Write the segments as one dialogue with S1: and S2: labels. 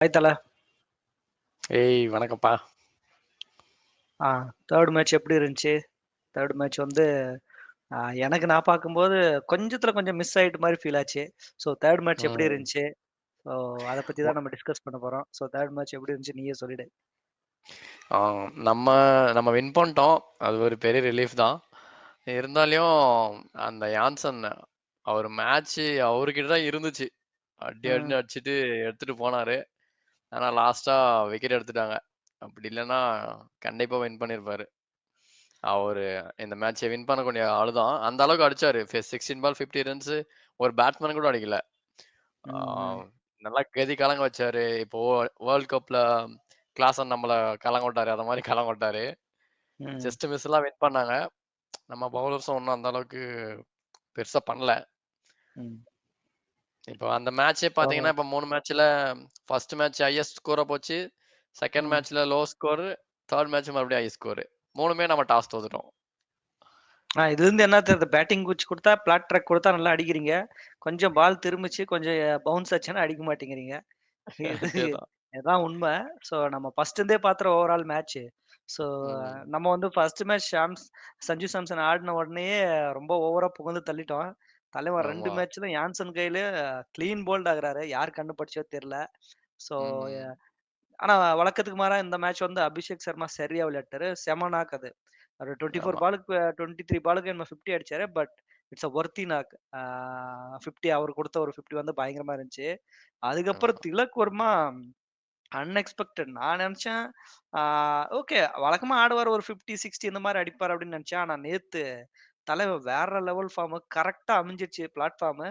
S1: Hi தல.
S2: ஏய் வணக்கம்ப்பா.
S1: ஆ 3 மேட்ச் எப்படி இருந்துச்சு? 3 மேட்ச் வந்து எனக்கு நான் பார்க்கும்போது கொஞ்சத்துல கொஞ்சம் மிஸ் ஆயிட்ட மாரி ஃபீல் ஆச்சு. ஸோ 3 மேட்ச் எப்படி. இருந்துச்சு? ஸோ அத பத்தி தான் நம்ம டிஸ்கஸ் பண்ண போறோம். ஸோ 3 மேட்ச் எப்படி இருந்துச்சு நீயே சொல்லிடு.
S2: நம்ம நம்ம வின் பண்ணிட்டோம். அது ஒரு பெரிய ரிலீஃப் தான். இருந்தாலும் அந்த யான்சன் அவர் மேட்ச் அவர்கிட்ட தான் இருந்துச்சு. அடி. அடின்னு அடிச்சுட்டு எடுத்துட்டு போனாரு. ஆனா லாஸ்ட்டா விக்கெட் எடுத்துட்டாங்க. அப்படி இல்லன்னா கண்டிப்பா வின் பண்ணியிருப்பாரு. அவரு இந்த மேட்ச்ச வின் பண்ணக்கூடிய ஆளு தான். அந்த அளவுக்கு அடிச்சாரு. 16 பால் 50 ரன்ஸ் ஒரு பேட்ஸ்மேன் கூட அடிக்கல. நல்லா கதி கலங்க வச்சாரு. இப்போ வேர்ல்ட் கப்ல கிளாசன் நம்மள கலங்க விட்டாரு. அந்த மாரி கலங்க விட்டாரு.
S1: ம்.
S2: ஜஸ்ட் மிஸ்லாம் வின் பண்ணாங்க. நம்ம பவுலர்ஸும் ஒண்ணும் அந்த அளவுக்கு பெருசா பண்ணல. இப்போ அந்த மேட்ச்சே
S1: ஸோ
S2: பார்த்தீங்கன்னா, இப்ப 3 மேட்ச்ல ஃபர்ஸ்ட் மேட்ச் ஹையஸ்ட் ஸ்கோரா போச்சு. செகண்ட். மேட்ச்ல லோ ஸ்கோர். 3 மேட்ச் மறுபடியும் ஹை ஸ்கோர். 3மே நம்ம டாஸ் தோத்துட்டோம்.
S1: ஆ இதுலருந்து என்ன தெரியுது? பேட்டிங் பிட்ச் குடுத்தா, பிளாட் ட்ராக் குடுத்தா நல்லா அடிக்கிறீங்க. கொஞ்சம் பால் திரும்பிச்சு, கொஞ்சம் பவுன்ஸ் ஆச்சுன்னா அடிக்க மாட்டேங்கிறீங்க. இது. இதான் உண்மை. ஸோ நம்ம ஃபர்ஸ்ட் இருந்தே பார்த்துற ஓவரால் மேட்ச். ஸோ. நம்ம வந்து ஃபர்ஸ்ட் மேட்ச் ஷாம்ஸ் சஞ்சு சாம்சன் ஆடின உடனேயே ரொம்ப ஓவரா புகழ்ந்து தள்ளிட்டோம். தலைவன் 2
S2: ஆமா.
S1: மேட்ச்ல யான்சன் கையில கிளீன் போல்ட் ஆகுறாரு. யார் கண்டுபிடிச்சோ தெரியல. ஸோ
S2: ம்.
S1: ஆனா வழக்கத்துக்கு மாறா இந்த மேட்ச் வந்து அபிஷேக் சர்மா சரியா விளையாட்டாரு. செம நாக் அது. ஒரு 24
S2: ஆமா.
S1: பாலுக்கு 23 பாலுக்கு என்னமோ 50 அடிச்சாரு. But it's a worthy knock. ஆ 50 அவரு குடுத்த ஒரு 50 வந்து பயங்கரமா இருந்துச்சு. அதுக்கப்புறம்
S2: ஆமா.
S1: திலக் வர்மா அன்எக்ஸ்பெக்டட். நான் நெனச்சேன், ஆ ஓகே வழக்கமா ஆடுவாரு ஒரு 50, 60 இந்த மாரி அடிப்பாரு அப்படின்னு நெனச்சேன். ஆனா நேத்து தலைவன் வேற லெவல் ஃபார்ம். கரெக்டாக அமைஞ்சிருச்சு பிளாட்ஃபார்ம்.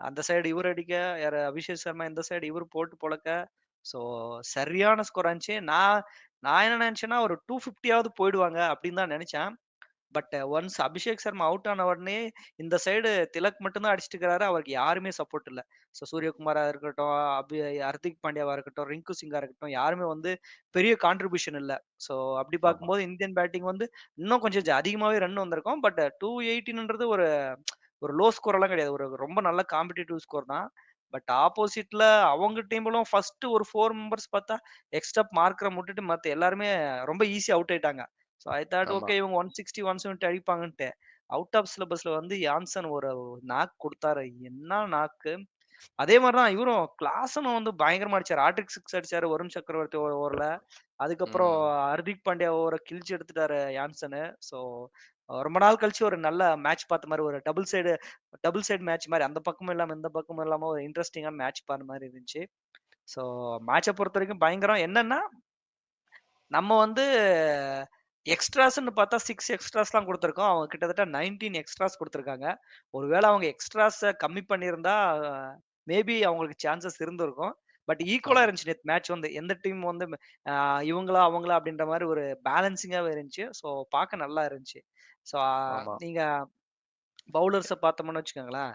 S1: அந்த சைடு இவர் அடிக்க, யார் அபிஷேக் சர்மா இந்த சைடு இவரு போட்டு பொழக்க ஸோ சரியான ஸ்கோர் இருந்துச்சு. நான் நான் என்ன நினச்சேன்னா ஒரு 250யாவது போயிடுவாங்க அப்படின்னு தான் நினச்சேன் but once Abhishek Sharma out ஆன உடனே இந்த சைடு திலக் மட்டும் தான் அடிச்சிட்டு இருக்கிறாரு. அவருக்கு யாருமே சப்போர்ட் இல்ல. ஸோ சூரியகுமாரா இருக்கட்டும், அபி ஹர்திக் பாண்டியாவா இருக்கட்டும், ரிங்கு சிங்கா இருக்கட்டும், யாருமே வந்து பெரிய கான்ட்ரிபியூஷன் இல்ல. ஸோ அப்படி. பார்க்கும்போது இந்தியன் பேட்டிங் வந்து இன்னும் கொஞ்சம் ஜ அதிகமாவே ரன் வந்திருக்கும். பட் 218ன்றது ஒரு ஒரு லோ ஸ்கோர் எல்லாம் கிடையாது. ஒரு ரொம்ப நல்ல காம்படிட்டிவ் ஸ்கோர் தான். பட் ஆப்போசிட்ல அவங்க டீம்லும் ஃபர்ஸ்ட் ஒரு 4 மெம்பர்ஸ் பார்த்தா எக்ஸ்ட்ரா மார்க்கர விட்டுட்டு மத்த எல்லாருமே ரொம்ப ஈஸியா அவுட் ஆயிட்டாங்க. ஸோ ஐ தாட்
S2: ஆமா.
S1: ஓகே இவங்க 160, 170 அடிப்பாங்கன்ட்டு. அவுட் ஆஃப் சிலபஸ்ல வந்து யான்சன் ஒரு நாக் குடுத்தாரு. என்ன நாக்கு! அதே மாரி தான் இவரும் கிளாசனும் வந்து பயங்கரமா அடிச்சாரு. ஹாட்ரிக் 6 அடிச்சாரு வருண் சக்கரவர்த்தி ஒரு ஓவர்ல. அதுக்கப்புறம்
S2: ம்.
S1: ஹர்திக் பாண்டியா ஓவர கிழிச்சு எடுத்துட்டாரு யான்சனு. ஸோ ரொம்ப நாள் கழிச்சு ஒரு நல்ல மேட்ச் பார்த்த மாரி ஒரு double side double side match மாரி அந்த பக்கமும் இல்லாம, இந்த பக்கமும் இல்லாம ஒரு இன்ட்ரஸ்டிங்கான மேட்ச் பார்த்த மாரி இருந்துச்சு. ஸோ மேட்ச பொறுத்தவரைக்கும் பயங்கரம். என்னன்னா நம்ம வந்து எக்ஸ்ட்ராஸ்ன்னு பார்த்தா 6 எக்ஸ்ட்ராஸ்லாம் குடுத்துருக்கோம். அவங்க கிட்டத்தட்ட 19 எக்ஸ்ட்ராஸ் குடுத்துருக்காங்க. ஒருவேள அவங்க எக்ஸ்ட்ராஸ கம்மி பண்ணியிருந்தா, மேபி அவங்களுக்கு சான்ஸஸ் இருந்திருக்கும். பட் ஈக்குவலா
S2: ஆமா.
S1: இருந்துச்சு நேத்து மேட்ச் வந்து. எந்த டீம் வந்து இவங்களா, அவங்களா அப்படின்ற மாரி ஒரு பேலன்சிங்காவே இருந்துச்சு. ஸோ பார்க்க நல்லா இருந்துச்சு. ஸோ
S2: ஆமா.
S1: நீங்க பவுலர்ஸ பார்த்தோம்னு வச்சுக்கோங்களேன்.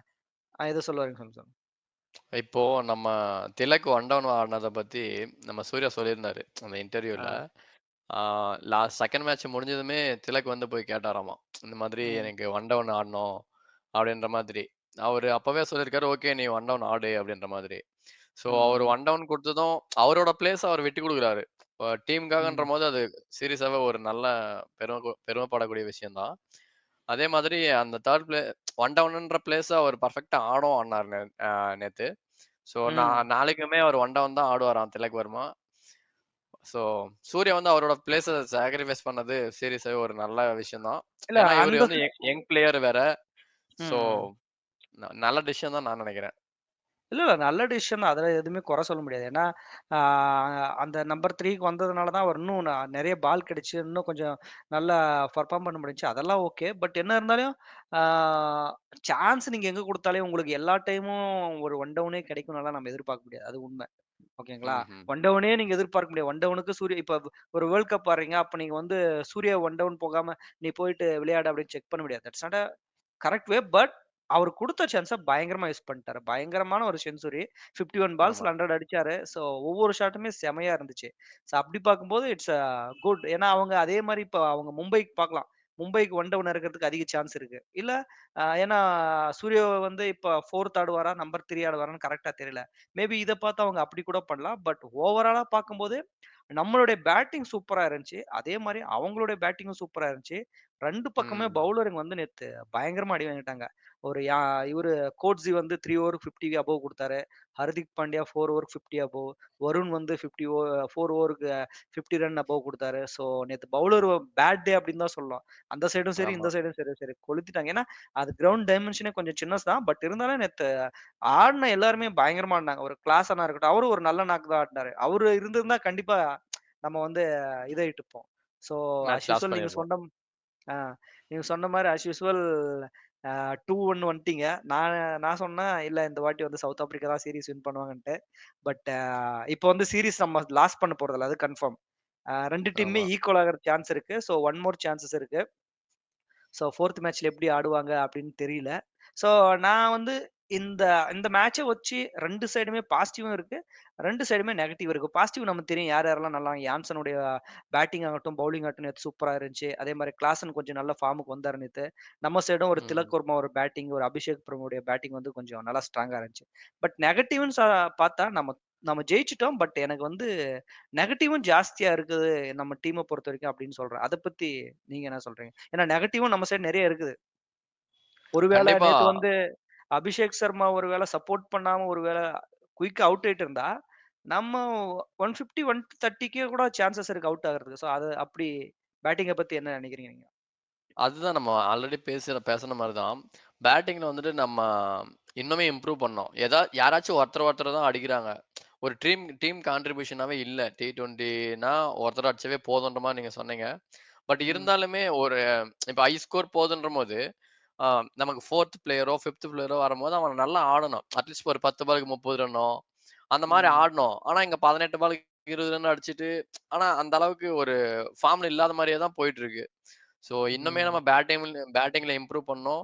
S1: எதோ சொல்ல வரீங்க சொல்லுங்க, சொல்லுங்க.
S2: இப்போ நம்ம திலக் ஒன் டவுன் ஆடுனத பத்தி நம்ம சூர்யா சொல்லியிருந்தாரு. அந்த இன்டர்வியூல. லாஸ்ட் செகண்ட் மேட்ச் முடிஞ்சதுமே திலக் வந்து போய் கேட்டாராமா. இந்த மாதிரி. எனக்கு ஒன் டவுன் ஆடணும் அப்படின்ற மாதிரி. அவரு அப்பவே சொல்லியிருக்காரு, ஓகே நீ ஒன் டவுன் ஆடு அப்படின்ற மாதிரி. ஸோ அவரு. ஒன் டவுன் குடுத்ததும் அவரோட பிளேஸ அவர் விட்டுக் குடுக்குறாரு. இப்ப
S1: ம்.
S2: டீமுக்காகன்றபோது அது சீரியஸாவே ஒரு நல்ல பெரும பெருமைப்படக்கூடிய விஷயம் தான். அதே மாதிரி அந்த 3 பிளே ஒன் டவுன்ன்ற பிளேஸ அவர் பெர்ஃபெக்ட்டா ஆடவும் ஆடுனாரு நே அ நேத்து. ஸோ நா
S1: ம்.
S2: நாளைக்குமே அவர் ஒன் டவுன் தான் ஆடுவாராம் திலக் வர்மா. ஸோ சூர்யா வந்து அவரோட பிளேஸ சாக்ரிஃபைஸ் பண்ணது சீரியஸாவே ஒரு நல்ல விஷயம் தான்.
S1: இல்ல
S2: இவரு வந்து யங் பிளேயர் வேற. ஸோ. ந நல்ல டிசிஷன் தான் நான் நெனைக்கிறேன்.
S1: இல்ல, இல்ல. நல்ல டிசிஷன். அதுல எதுவுமே குறை சொல்ல முடியாது. ஏன்னா, அந்த நம்பர் 3க்கு வந்ததுனால தான் அவர் இன்னும் நெறைய பால் கிடைச்சு, இன்னும் கொஞ்சம் நல்லா பெர்ஃபார்ம் பண்ண முடிஞ்சுச்சு. அதெல்லாம் ஓகே. பட் என்ன இருந்தாலும், சான்ஸ் நீங்க எங்க குடுத்தாலும் உங்களுக்கு எல்லா டைமும் ஒரு ஒன் டவுனே கிடைக்கும்னுலாம் நம்ம எதிர்பார்க்க முடியாது. அது உண்ம. ஓகேங்களா?
S2: ம்ஹ்ம்.
S1: ஒன் டவுனே நீங்க எதிர்பார்க்க முடியாது. ஒன் டவுனுக்கு சூர்யா இப்ப ஒரு வேர்ல்ட் கப் ஆடுறீங்க. அப்ப நீங்க வந்து சூர்யா ஒன் டவுன் போகாம, நீ போயிட்டு விளையாடு அப்படின்னு செக் பண்ண முடியாது. That's not a correct way. But அவரு குடுத்த சான்ஸ பயங்கரமா யூஸ் பண்ணிட்டாரு. பயங்கரமான ஒரு செஞ்சுரி. 51
S2: ஆமா.
S1: பால்ஸ்ல 100 அடிச்சாரு. ஸோ ஒவ்வொரு ஷாட்டுமே செமையா இருந்துச்சு. ஸோ அப்படி பார்க்கும்போது இட்ஸ் அ குட். ஏன்னா அவங்க அதே மாரி இப்ப அவங்க மும்பைக்கு பார்க்கலாம். மும்பைக்கு ஒன் டவுன் இருக்கிறதுக்கு அதிக சான்ஸ் இருக்கு. இல்ல ஏன்னா சூர்யா வந்து இப்ப ஃபோர்த் ஆடுவாரா, நம்பர் த்ரீ ஆடுவாரான்னு கரெக்டா தெரியல. மேபி இதை பார்த்து அவங்க அப்படி கூட பண்ணலாம். பட் ஓவராலா பார்க்கும்போது நம்மளுடைய பேட்டிங் சூப்பரா இருந்துச்சு. அதே மாதிரி அவங்களுடைய பேட்டிங்கும் சூப்பரா இருந்துச்சு. 2 பக்கமே. பவுலருங்க வந்து நேத்து பயங்கரமா அடி வாங்கிட்டாங்க. ஒரு யா இவரு கோட்ஸி வந்து 3 ஓவருக்கு 50 அபோவ் குடுத்தாரு. ஹர்திக் பாண்டியா 4 ஓவருக்கு 50 அபோவ். வருண் வந்து 50 ஓ 4 ஓவருக்கு 50 ரன் அபோவ் குடுத்தாரு. ஸோ நேத்து பவுலர் பேட் டே அப்படின்னு தான் சொல்லலாம். அந்த சைடும் சரி. இந்த சைடும் சரி, சரி கொளுத்திட்டாங்க. ஏன்னா, அது கிரவுண்ட் டைமென்ஷனே கொஞ்சம் சின்னது தான். பட் இருந்தாலும் நேத்து ஆடுன எல்லாருமே பயங்கரமா ஆடுனாங்க. ஒரு கிளாஸ் அண்ணா இருக்கட்டும், அவரும் ஒரு நல்ல நாக்கு தான் ஆடுனாரு. அவரு இருந்திருந்தா கண்டிப்பா நம்ம வந்து. ஸோ அஸ்
S2: லாஸ்
S1: யூசுவல் நீங்க. சொன்ன ஆ நீங்க சொன்ன மாரி அஸ் யூசுவல் அ 2-1 வந்துட்டீங்க. நான் நான் சொன்னேன், இல்ல இந்த வாட்டி வந்து சவுத் ஆப்பிரிக்கா தான் சீரிஸ் வின் பண்ணுவாங்கன்ட்டு. பட் அ இப்ப வந்து சீரிஸ் நம்ம லாஸ் பண்ண போறதில்ல. அது கன்ஃபார்ம். அ 2 டீமுமே
S2: ஆமா.
S1: ஈக்குவல் ஆகுற சான்ஸ் இருக்கு. ஸோ 1 மோர் சான்ஸஸ் இருக்கு. ஸோ 4த் மேட்ச்ல எப்படி ஆடுவாங்க அப்படின்னு தெரியல. ஸோ நான் வந்து இந்த இந்த மேட்ச வச்சு 2 சைடுமே பாசிட்டிவும் இருக்கு. 2 சைடுமே நெகட்டிவ் இருக்கு. பாசிட்டிவ் நமக்கு தெரியும் யார் யாரெல்லாம் நல்லா யான்சனுடைய பேட்டிங் ஆகட்டும், பவுலிங் ஆகட்டும் நேத்து சூப்பரா இருந்துச்சு. அதே மாரி கிளாசன் கொஞ்சம் நல்ல ஃபார்முக்கு வந்தாரு நேத்து. நம்ம சைடும் ஒரு
S2: ம்.
S1: திலக் வர்மா ஒரு பேட்டிங், ஒரு அபிஷேக் பிரமுடைய பேட்டிங் வந்து கொஞ்சம் நல்லா ஸ்ட்ராங்கா இருந்துச்சு. பட் நெகட்டிவ்ன்னு ச பார்த்தா நம்ம நம்ம ஜெயிச்சுட்டோம். பட் எனக்கு வந்து நெகட்டிவும் ஜாஸ்தியா இருக்குது நம்ம டீம பொறுத்தவரைக்கும் அப்படின்னு சொல்றேன். அத பத்தி நீங்க என்ன சொல்றீங்க? ஏன்னா நெகட்டிவும் நம்ம சைடு நெறைய இருக்குது. ஒருவேள வந்து அபிஷேக் சர்மா ஒரு வேள சப்போர்ட் பண்ணாம ஒரு வேள குயிக்கா அவுட் ஆயிட்டு இருந்தா, நம்ம 150, 130க்கே கூட சான்சஸ் இருக்கு அவுட் ஆகுறதுக்கு. ஸோ அது அப்படி பேட்டிங்க பத்தி என்ன நெனைக்கிறீங்க நீங்க?
S2: அதுதான் நம்ம ஆல்ரெடி பேசுற பேசுன மாரி தான். பேட்டிங்ல வந்துட்டு நம்ம இன்னுமே இம்ப்ரூவ் பண்ணோம். எதா யாராச்சும் ஒருத்தர் ஒருத்தர் தான் அடிக்கிறாங்க. ஒரு டீம் டீம் கான்ட்ரிபியூஷனாவே இல்ல. T20னா ஒருத்தர் அடிச்சாவே போதுன்ற மாரி நீங்க சொன்னீங்க. பட். இருந்தாலுமே ஒரு இப்ப ஹை ஸ்கோர் போதுன்றபோது, அ நமக்கு 4த் பிளேயரோ, 5த் பிளேயரோ வரும்போது அவன் நல்லா ஆடணும். அட்லீஸ்ட் ஒரு 10 பாலுக்கு 30 ரன்னோ, அந்த மாரி
S1: ம்.
S2: ஆடணும். ஆனா இங்க 18 பாலுக்கு 20 ரன் அடிச்சுட்டு, ஆனா அந்த அளவுக்கு ஒரு ஃபார்ம்ல இல்லாத மாரியே தான் போயிட்டு இருக்கு. ஸோ இன்னுமே நம்ம
S1: ம்.
S2: பேட்டிங்ல பேட்டிங்ல இம்ப்ரூவ் பண்ணணும்.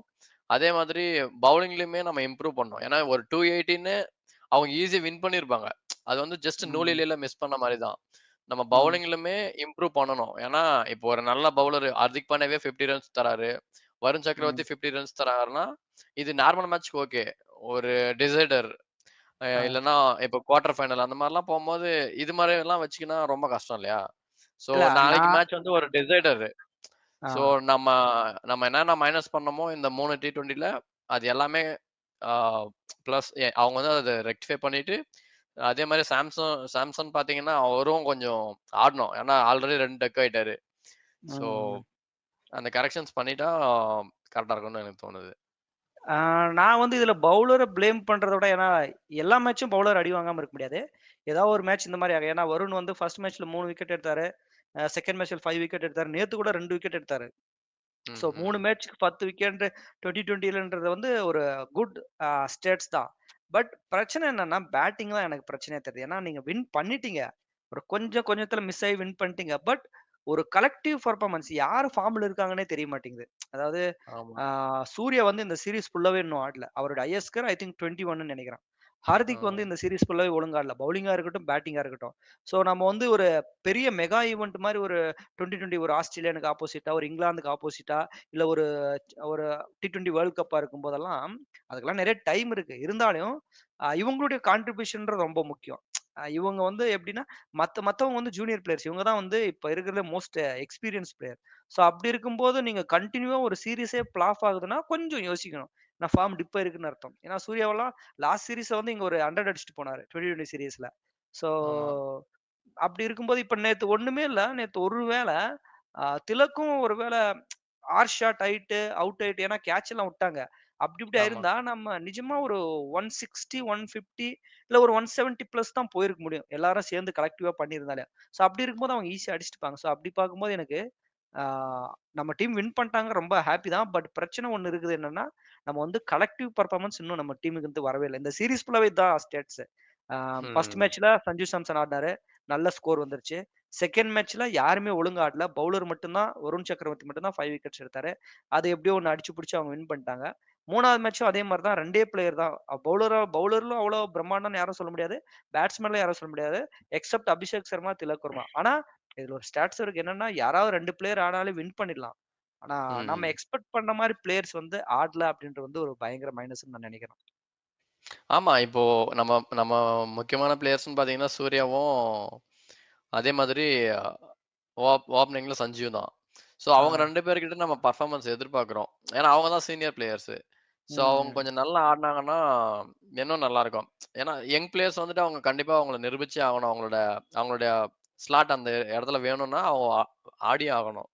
S2: அதே மாதிரி பவுலிங்லயுமே நம்ம இம்ப்ரூவ் பண்ணணும். ஏன்னா ஒரு 280ன்னு அவங்க ஈஸியா வின் பண்ணியிருப்பாங்க. அது வந்து ஜஸ்ட்
S1: ம்.
S2: நூலிழையில மிஸ் பண்ண மாரி தான். நம்ம. பவுலிங்லுமே இம்ப்ரூவ் பண்ணணும். ஏன்னா, இப்போ ஒரு நல்ல பவுலர் ஹார்திக் பாண்டியாவே 50 ரன்ஸ் தராரு. வருண். சக்கரவர்த்தி 50 ரன்ஸ் தராருன்னா, இது நார்மல் மேட்ச்க்கு ஓகே. ஒரு டிசைடர். இல்லன்னா இப்போ குவார்டர் ஃபைனல் அந்த மாரிலாம் போம்போது, இது மாரியெல்லாம் வச்சுக்கினா ரொம்ப கஷ்டம் இல்லையா? ஸோ
S1: இல்ல
S2: நாளைக்கு மேட்ச் வந்து ஒரு டிசைடர். ஸோ நம்ம நம்ம என்னென்ன மைனஸ் பண்ணோமோ இந்த 3 T20ல அது எல்லாமே பிளஸ் அவங்க வந்து அத ரெக்டிஃபை பண்ணிட்டு, அதே மாரி சாம்சன் சாம்சன் பார்த்தீங்கன்னா, அவரும் கொஞ்சம் ஆடணும். ஏன்னா ஆல்ரெடி 2 டக் ஆயிட்டாரு. ஸோ
S1: ம்.
S2: அந்த கரெக்ஷன்ஸ் பண்ணிட்டா கரெக்ட்டா இருக்கும்னு எனக்கு தோணுது.
S1: நான் வந்து இதுல பவுலர பிளேம் பண்றத விட ஏன்னா எல்லா மேட்சும் பவுலர் அடி வாங்காம இருக்க முடியாது. ஏதாவது ஒரு மேட்ச் இந்த மாரி ஆகும். ஏன்னா வருண் வந்து ஃபர்ஸ்ட் மேட்ச்ல 3 விக்கெட் எடுத்தாரு. செகண்ட் மேட்ச்ல 5 விக்கெட் எடுத்தாரு. நேத்து கூட 2 விக்கெட் எடுத்தாரு. ஸோ
S2: ம்,
S1: 3
S2: ம்.
S1: மேட்ச்க்கு 10 விக்கெட் 2020லன்றது வந்து ஒரு குட் ஸ்டேட்ஸ் தான். பட் பிரச்சனை என்னன்னா, பேட்டிங் தான் எனக்கு பிரச்சனையா தெரியுது. ஏன்னா நீங்க வின் பண்ணிட்டீங்க. ஒரு கொஞ்சம் கொஞ்சத்துல மிஸ் ஆயி வின் பண்ணிட்டீங்க. பட் ஒரு கலெக்டிவ் பெர்ஃபார்மன்ஸ் யார் ஃபார்ம்ல இருக்காங்கன்னே தெரிய மாட்டேங்குது. அதாவது சூர்யா வந்து இந்த சீரிஸ் ஃபுல்லாவே இன்னும் ஆடல. அவரோட ஹையஸ்ட் ஸ்கோர் ஐ திங்க் 21ன்னு நெனைக்கிறேன்.
S2: ஆ.
S1: ஹார்திக் வந்து இந்த சீரிஸ் ஃபுல்லாவே ஒழுங்கா ஆடல. பவுலிங்கா இருக்கட்டும், பேட்டிங்கா இருக்கட்டும். ஸோ நம்ம வந்து ஒரு பெரிய மெகா ஈவென்ட் மாரி ஒரு 2020 ஒரு ஆஸ்திரேலியானுக்கு ஆப்போசிட்டா, ஒரு இங்கிலாந்துக்கு ஆப்போசிட்டா, இல்ல ஒரு ஒரு T20 வேர்ல்ட் கப்பா இருக்கும்போதெல்லாம், அதுக்கெல்லாம் நெறைய டைம் இருக்கு. இருந்தாலும் இவங்களுடைய கான்ட்ரிபியூஷன்ன்றது ரொம்ப முக்கியம். இவங்க வந்து எப்படின்னா, மத்த மத்தவங்க வந்து ஜூனியர் பிளேயர்ஸ். இவங்க தான் வந்து இப்ப இருக்கிறதுல மோஸ்ட் எக்ஸ்பீரியன்ஸ் பிளேயர். ஸோ அப்படி இருக்கும்போது நீங்க கன்டினியூவா ஒரு சீரிஸே ஃப்ளாப் ஆகுதுன்னா, கொஞ்சம் யோசிக்கணும். நான் ஃபார்ம் டிப் ஆயிருக்குன்னு அர்த்தம். ஏன்னா சூர்யாவெல்லாம் லாஸ்ட் சீரிஸ்ல வந்து இங்க ஒரு 100 அடிச்சுட்டு போனாரு. 2020 சீரிஸ்ல. ஸோ. அப்படி இருக்கும்போது இப்ப நேத்து ஒண்ணுமே இல்ல. நேத்து ஒரு வேள திலக்கும் ஒரு வேள ஹார்ஷ் ஷாட் ஆயிட்டு, அவுட் ஆயிட்டு ஏன்னா கேட்ச் எல்லாம் விட்டாங்க. அப்படி இப்படி
S2: ஆமா.
S1: ஆயிருந்தா நம்ம நிஜமா ஒரு 160, 150 இல்ல ஒரு 170 பிளஸ் தான் போயிருக்க முடியும். எல்லாரும் சேர்ந்து கலெக்டிவா பண்ணியிருந்தாலே. ஸோ அப்படி இருக்கும்போது அவங்க ஈஸியா அடிச்சுட்டுப்பாங்க. ஸோ அப்படி பார்க்கும்போது எனக்கு நம்ம டீம் வின் பண்ணிட்டாங்க. ரொம்ப ஹாப்பி தான். பட் பிரச்சனை ஒண்ணு இருக்குது என்னன்னா, நம்ம வந்து கலெக்டிவ் பெர்ஃபார்மன்ஸ் இன்னும் நம்ம டீமுக்கு வந்து வரவே இல்ல. இந்த சீரிஸ் ஃபுல்லாவே இதான் ஸ்டேட்ஸ். ஃபர்ஸ்ட்
S2: ம்.
S1: மேட்ச்ல சஞ்சு சாம்சன் ஆடுனாரு. நல்ல ஸ்கோர் வந்துருச்சு. செகண்ட் மேட்ச்ல யாருமே ஒழுங்கா ஆடல. பவுலர் மட்டும் தான் வருண் சக்கரவர்த்தி மட்டும் தான் 5 விக்கெட்ஸ் எடுத்தாரு. அது எப்படியோ ஒண்ணு அடிச்சு புடிச்சு அவங்க வின் பண்ணிட்டாங்க. 3வது மேட்சும் அதே மாரி தான் 2டே பிளேயர் தான். பவுலரா பவுலர்லும் அவ்வளோ பிரம்மாண்டம்னு யாரும் சொல்ல முடியாது. பேட்ஸ்மேன்ல யாரும் சொல்ல முடியாது. எக்செப்ட் அபிஷேக் சர்மா, திலக் வர்மா. ஆனா இதுல ஒரு ஸ்டாட்ஸ் இருக்கு. என்னன்னா யாராவது 2 பிளேயர் ஆனாலும் வின் பண்ணிடலாம். ஆனா நம்ம. எக்ஸ்பெக்ட் பண்ண மாரி பிளேயர்ஸ் வந்து ஆடல அப்படின்றது வந்து ஒரு பயங்கர மைனஸ்ன்னு நான் நெனைக்கிறேன்.
S2: ஆமா. இப்போ நம்ம நம்ம முக்கியமான பிளேயர்ஸ்ன்னு பார்த்தீங்கன்னா, சூர்யாவும், அதே மாதிரி ஓப் ஓப்பனிங்ல சஞ்சீவ் தான். ஸோ அவங்க. 2 பேர்கிட்ட நம்ம பெர்ஃபார்மன்ஸ் எதிர்பார்க்கிறோம். ஏன்னா அவங்க தான் சீனியர் பிளேயர்ஸு. ஸோ அவங்க
S1: ம்.
S2: கொஞ்சம் நல்லா ஆடுனாங்கன்னா, இன்னும் நல்லாருக்கும். ஏன்னா யங் பிளேயர்ஸ் வந்துட்டு அவங்க கண்டிப்பா அவங்கள நிரூபிச்சே ஆகணும். அவங்களோட அவங்களுடைய ஸ்லாட் அந்த இடத்துல வேணும்னா, அவங்க ஆ ஆடியே ஆகணும்.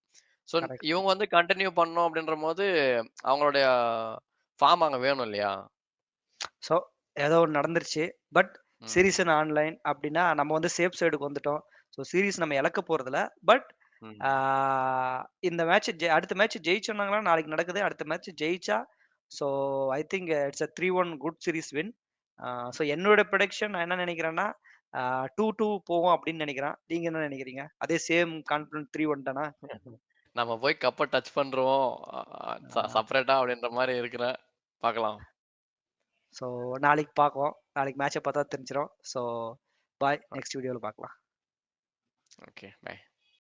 S2: So
S1: correct.
S2: இவங்க வந்து கன்டின்யூ பண்ணணும் அப்படின்றபோது, அவங்களுடைய ஃபார்ம் அங்க வேணும் இல்லையா?
S1: ஸோ ஏதோ ஒண்ணு நடந்துருச்சு. பட்
S2: ம்.
S1: சீரிஸ் இன் ஆன்லைன் அப்டின்னா, நம்ம வந்து சேஃப் சைடுக்கு வந்துட்டோம். ஸோ சீரிஸ் நம்ம இழக்க போறதில்ல. But uh. இந்த மேட்ச் ஜெ அடுத்த மேட்ச் ஜெயிச்சோம்னாங்கன்னா நாளைக்கு நடக்குது. அடுத்த மேட்ச் ஜெயிச்சா, so I think it's a 3-1 good series win. So என்னோட ப்ரெடிக்ஷன் நான் என்ன நெனைக்கிறேன்னா, ஆ 2-2 போகும் அப்டின்னு நெனைக்கிறேன். நீங்க என்ன நெனைக்கிறீங்க? அதே சேம் கான்ஃபிடன்ட் 3-1 தானா?
S2: நம்ம போய் கப்ப டச்
S1: ஆ
S2: செப்பரேட்டா அப்படின்ற மாரி இருக்கிறேன். பார்க்கலாம்.
S1: ஸோ நாளைக்கு பார்ப்போம். நாளைக்கு மேட்ச பார்த்தா தெரிஞ்சிரும். So bye. நெக்ஸ்ட் வீடியோல பார்க்கலாம்.
S2: ஓகே. பை.